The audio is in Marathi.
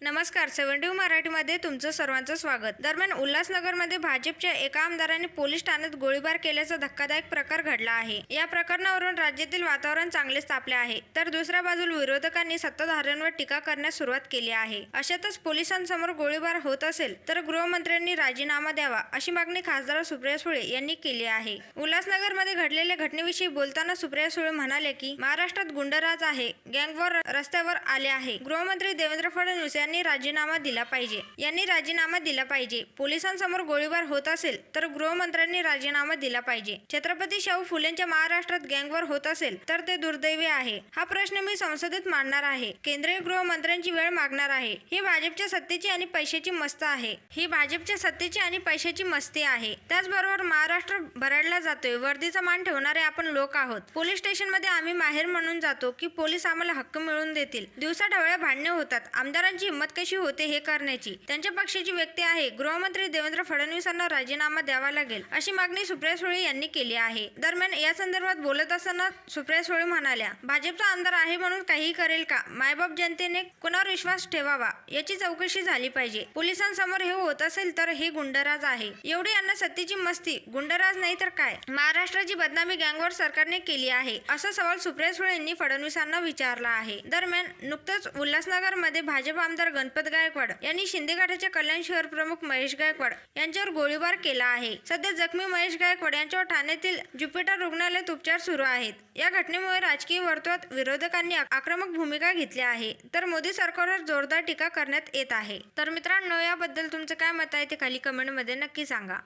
नमस्कार सेव्हन्टी मराठीमध्ये तुमचं सर्वांचं स्वागत. दरम्यान उल्हासनगरमध्ये भाजपच्या एका आमदाराने पोलीस ठाण्यात गोळीबार केल्याचा धक्कादायक प्रकार घडला आहे. या प्रकरणावरून राज्यातील वातावरण चांगलेच तापले आहे तर दुसऱ्या बाजूला विरोधकांनी सत्ताधाऱ्यांवर टीका करण्यास सुरुवात केली आहे. अशातच पोलिसांसमोर गोळीबार होत असेल तर गृहमंत्र्यांनी राजीनामा द्यावा अशी मागणी खासदार सुप्रिया सुळे यांनी केली आहे. उल्हासनगरमध्ये घडलेल्या घटनेविषयी बोलताना सुप्रिया सुळे म्हणाले की महाराष्ट्रात गुंडराज आहे गँगवॉर रस्त्यावर आले आहे. गृहमंत्री देवेंद्र फडणवीस यांनी राजीनामा दिला पाहिजे. यांनी राजीनामा दिला पाहिजे. पोलिसांसमोर गोळीबार होत असेल तर गृहमंत्र्यांनी राजीनामा दिला पाहिजे. छत्रपती शाहू फुलेंच्या महाराष्ट्रात गँगवर होत असेल तर ते दुर्दैवी आहे. हा प्रश्न मी संसदेत मांडणार आहे. केंद्रीय गृहमंत्र्यांची वेळ मागणार आहे. ही भाजपच्या सत्तेची आणि पैशाची मस्त आहे. ही भाजपच्या सत्तेची आणि पैशाची मस्ती आहे. त्याचबरोबर महाराष्ट्र भरडला जातोय. वर्दीचा मान ठेवणारे आपण लोक आहोत. पोलीस स्टेशनमध्ये आम्ही माहेर म्हणून जातो की पोलीस आम्हाला हक्क मिळवून देतील. दिवसा ढवळ्या भांडणे होतात. आमदारांची हिंमत कशी होते हे करण्याची? त्यांच्या पक्षाची व्यक्ती आहे. गृहमंत्री देवेंद्र फडणवीसांना राजीनामा द्यावा लागेल अशी मागणी सुप्रिया सुळे यांनी केली आहे. दरम्यान या संदर्भात बोलत असताना सुप्रिया सुळे म्हणाल्या भाजपचा आमदार आहे म्हणून काहीही करेल का? मायबाप जनतेने कोणावर विश्वास ठेवावा? याची चौकशी झाली पाहिजे. पोलिसांसमोर हे होत असेल तर हे गुंडराज आहे. एवढी यांना सत्तेची मस्ती गुंडराज नाही तर काय? महाराष्ट्राची बदनामी गँगवर सरकारने केली आहे असा सवाल सुप्रिया सुळे यांनी फडणवीसांना विचारला आहे. दरम्यान नुकतंच उल्हासनगरमध्ये भाजप आमदार गणपत गायकवाड यांनी शिंदेगडाचे कल्याण शहर प्रमुख महेश गायकवाड यांच्यावर गोळीबार केला आहे. सध्या जखमी महेश गायकवाड यांच्यावर ठाण्यातील ज्युपिटर रुग्णालयात उपचार सुरू आहेत. या घटनेमुळे राजकीय वर्तुळात विरोधकांनी आक्रमक भूमिका घेतली आहे. तर मोदी सरकारवर जोरदार टीका करण्यात येत आहे. तर मित्रांनो याबद्दल तुमचं काय मत आहे ते खाली कमेंटमध्ये नक्की सांगा.